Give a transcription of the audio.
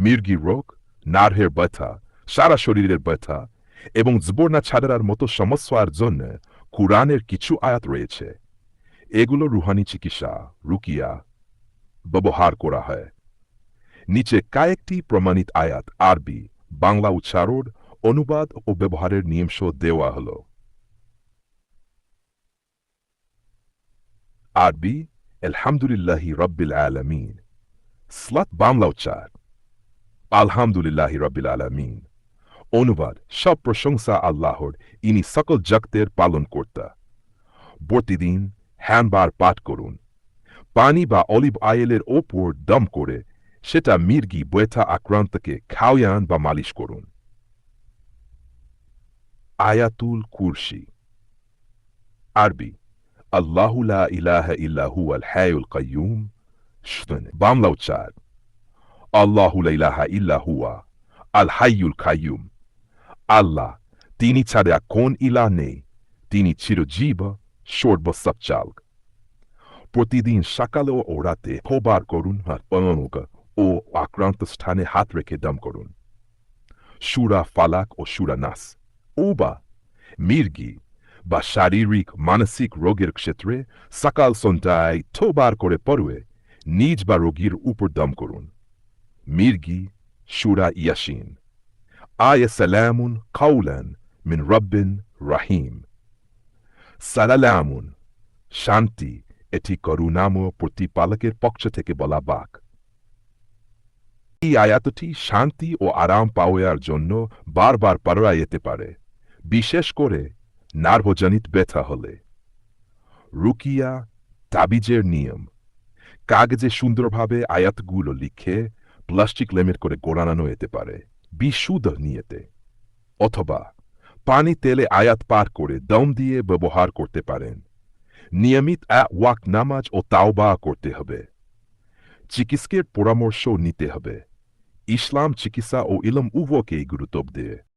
মির্গি রোগ নার্ভের ব্যথা, সারা শরীরের ব্যথা এবং জবর্ণা ছাড়ার মতো সমস্যার জন্য কুরআনের কিছু আয়াত রয়েছে। এগুলো রুহানি চিকিৎসা, রুকিয়া ব্যবহার করা হয়। নিচে কয়েকটি প্রমাণিত আয়াত আরবি, বাংলা উচ্চারণ, অনুবাদ ও ব্যবহারের নিয়মস দেওয়া হল। আরবি, আলহামদুলিল্লাহি রব্বিল আলামিন। স্লাত বাংলা উচ্চার আলহামদুলিল্লাহি রব্বিল আলামিন। অনুবাদ, সব প্রশংসা আল্লাহর, ইনি সকল জগতের পালন কর্তা প্রতিদিন হ্যানবার পাঠ করুন। পানি বা অলিভ আয়েলের ওপর দম করে সেটা মির্গি বৈথা আক্রান্তকে খাওয়ান বা মালিশ করুন। আয়াতুল কুরসি। আরবি, আল্লাহু লা ইলাহা ইল্লা হুয়াল হায়ুল কাইয়ুম। বাংলা উচ্চার আল্লাহু লা ইলাহা ইল্লা আল হাইয়ুল কাইয়ুম। আল্লাহ, তিনি ছাড়া কোন ইলা নেই, তিনি চিরজীব সর্বসপচাল প্রতিদিন সকালে ও রাতে খোবার করুন ও আক্রান্ত স্থানে হাত রেখে দম করুন। সুরা ফালাক ও সুরা নাস। ও বা মির্গি বা শারীরিক, মানসিক রোগের ক্ষেত্রে সকাল সন্ধ্যায় থোবার করে পড়ুয়ে নিজ বা রোগীর উপর দম করুন। মির্গি সুরা ইয়াসিন আয় সালামুন কাউলান মিন রব্বিন রাহিম সালালামুন শান্তি এটি করুণাময় প্রতিপালকের পক্ষ থেকে বলা বাক এই আয়াতটি শান্তি ও আরাম পাওয়ার জন্য বারবার পড়া যেতে পারে বিশেষ করে নার্ভজনিত ব্যথা হলে রুকিয়া তাবিজের নিয়ম কাগজে সুন্দরভাবে আয়াতগুলো লিখে প্লাস্টিক লেমের করে গোড়ানো যেতে পারে। বিশুদ্ধ নিয়েতে। অথবা পানি তেলে আয়াত পার করে দম দিয়ে ব্যবহার করতে পারেন। নিয়মিত ওয়াক নামাজ ও তাওবা করতে হবে। চিকিৎসকের পরামর্শ নিতে হবে। ইসলাম চিকিৎসা ও ইলম উভকেই গুরুত্ব দেয়।